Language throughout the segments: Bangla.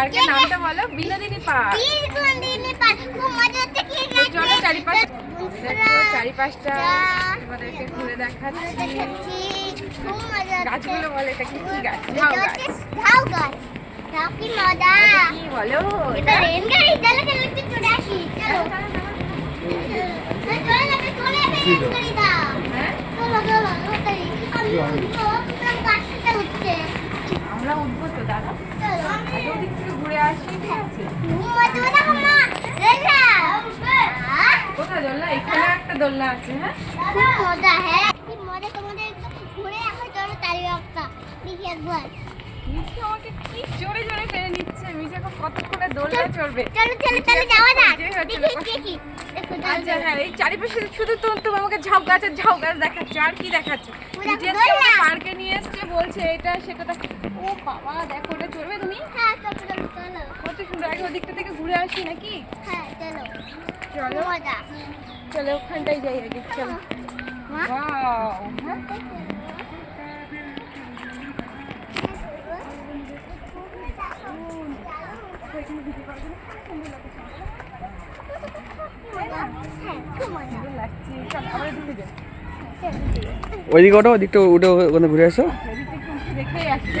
পার্কের নামটা বলো বিনোদিনী পার্ক বিনোদিনী পার্ক খুব মজা হচ্ছে কি তো চলো চারিপাশ চারিপাশটা। তোমাদেরকে ঘুরে দেখাচ্ছি দেখাচ্ছি খুব মজা হচ্ছে গাছগুলো বলে এটা কি কি গাছ ঝাউ গাছ ঝাউ গাছ কি মজা কি বলো এটা রেল গাড়ি চলো চলো একটু চলে আসি চলো চলো চলে হ্যাঁ চলো চলো আমরা উঠবো তো দাদা? ওদিক থেকে ঘুরে আসি ঠিক আছে? কোথায় দোলনা? এখানে একটা দোলনা আছে হ্যাঁ? মজা হ্যাঁ মজা তোমাদের ঘুরে এখন চলো চারি রাস্তা দেখি একবার মিঠি আমাকে কি জোরে জোরে টেনে নিচ্ছে মিঠি এখন কতক্ষণে দোলনা চড়বে? চলো চলো চলো যাওয়া যাক দেখি দেখি আচ্ছা হ্যাঁ এই চারিপাশে শুধু তো তুমি আমাকে ঝাউ গাছ আর ঝাউ গাছ দেখাচ্ছে আর কি দেখাচ্ছে? পার্কে নিয়ে এটা সেটা দেখ- ও বাবা দেখো ওটা চড়বে তুমি? হ্যাঁ চলো চলো কত সুন্দর আগে ওদিকটা থেকে ঘুরে আসি নাকি? হ্যাঁ চলো। চলো। মজা। চলো ওখানটাই যাই আগে চলো। ওয়াও হ্যাঁ। হ্যাঁ যাই ওইদিকে ওঠো ওদিকটা উঠে ওখানে ঘুরে আসো। দেখেই আসছে।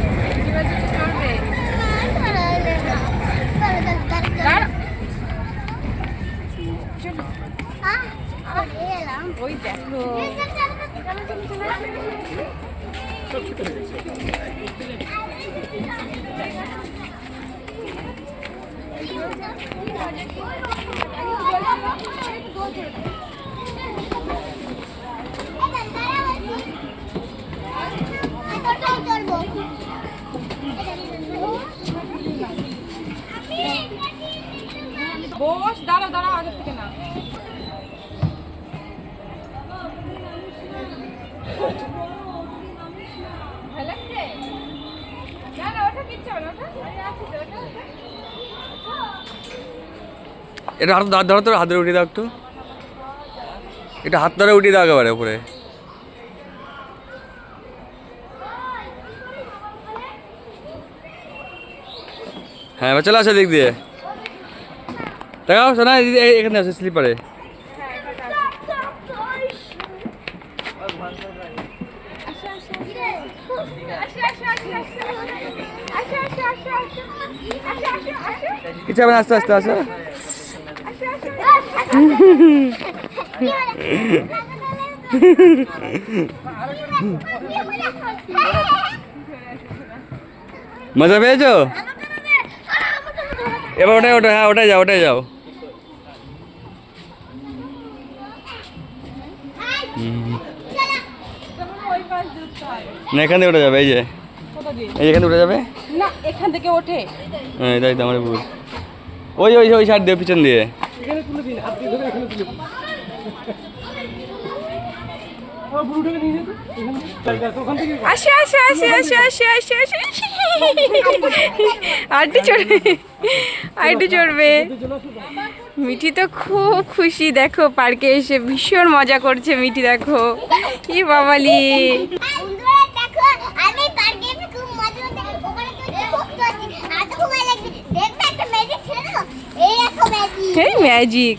বস দাঁড়াও দাঁড়াও আগের থেকে না। এটা হাত ধরো তো, হাত ধরে উঠিয়ে দাও একটু। এটা হাত ধরে উঠিয়ে দাও একেবারে উপরে। হ্যাঁ এবার চলে আসো দিক দিয়ে। দেখাও, শোনা এখানে আছে স্লিপারে হ্যাঁ এটা আছে। আসো, আসো, আসো, আসো। আসো, আসো, আসো, আসো। আসো, আসো, আসো। কিছু হবে আস্তে আস্তে আসো। মজা পেয়েছ এবার ওটাই ওটা হ্যাঁ ওটাই যাও ওটাই যাও। না এখান থেকে উঠে যাবে এই যে? এই এখান থেকে উঠে যাবে? না এখান থেকে ওঠে। হ্যাঁ তাই তো আমার ভুল ওই ওই ওই সাইড দিয়ে পিছন দিয়ে। আসো আসো আসো আসো আসো আসো আসো। আরেকটু চড়বে আরেকটু চড়বে। মিঠি তো খুব খুশি দেখো পার্কে এসে ভীষণ মজা করছে মিঠি দেখো। কি বাবালি। ম্যাজিক